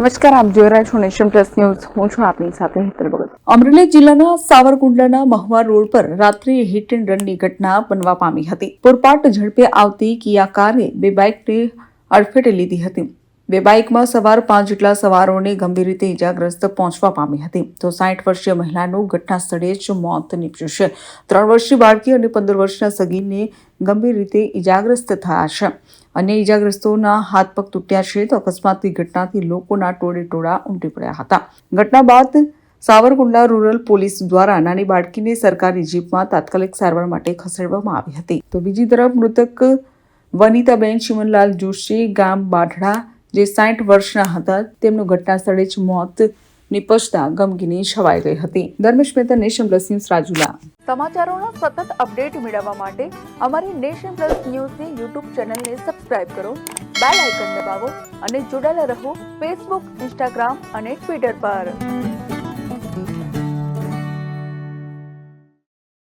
નમસ્કાર, આપ જોઈ રહ્યા છો નેશન પ્લસ ન્યૂઝ. હું છું આપની સાથે હેતલ ભગત. અમરેલી જિલ્લાના સાવરકુંડલાના મહુવા રોડ પર રાત્રે હિટ એન્ડ રનની ઘટના બનવા પામી હતી. પૂરપાટ ઝડપે આવતી કિયા કારે બે બાઇકને અડફેટે લીધી હતી. બે બાઇકમાં સવાર પાંચ જેટલા સવારોને ગંભીર રીતે ઇજાગ્રસ્ત પહોંચવા પામી હતી. તો સાઠ વર્ષીય મહિલાનું ઘટના સ્થળે જ મોત નીપજ્યું છે. ત્રણ વર્ષીય બાળકી અને પંદર વર્ષના સગીરને ગંભીર રીતે ઇજાગ્રસ્ત થયા છે. અન્ય ઇજાગ્રસ્તોના હાથ પગ તૂટ્યા છે તો અકસ્માતની ઘટનાથી લોકોના ટોળે ટોળા ઉમટી પડ્યા હતા. ઘટના બાદ સાવરકુંડલા રૂરલ પોલીસ દ્વારા નાની બાળકીને સરકારી જીપમાં તાત્કાલિક સારવાર માટે ખસેડવામાં આવી હતી. તો બીજી તરફ મૃતક વનિતાબેન ચિમનલાલ જોશી ગામ બાઢડા જે સાઠ વર્ષના હતા, તેમનું ઘટના સ્થળે જ મોત નિપજતા ગમગીની છવાઈ ગઈ હતી. Dharmesh Mehta, Nation plus news, Rajula. સમાચારોના સતત અપડેટ મેળવવા માટે અમારી નેશન પ્લસ ન્યૂઝની યુટ્યુબ ચેનલને સબસ્ક્રાઇબ કરો, બેલ આઇકન દબાવો અને જોડાયેલા રહો ફેસબુક, ઇન્સ્ટાગ્રામ અને ટ્વિટર પર.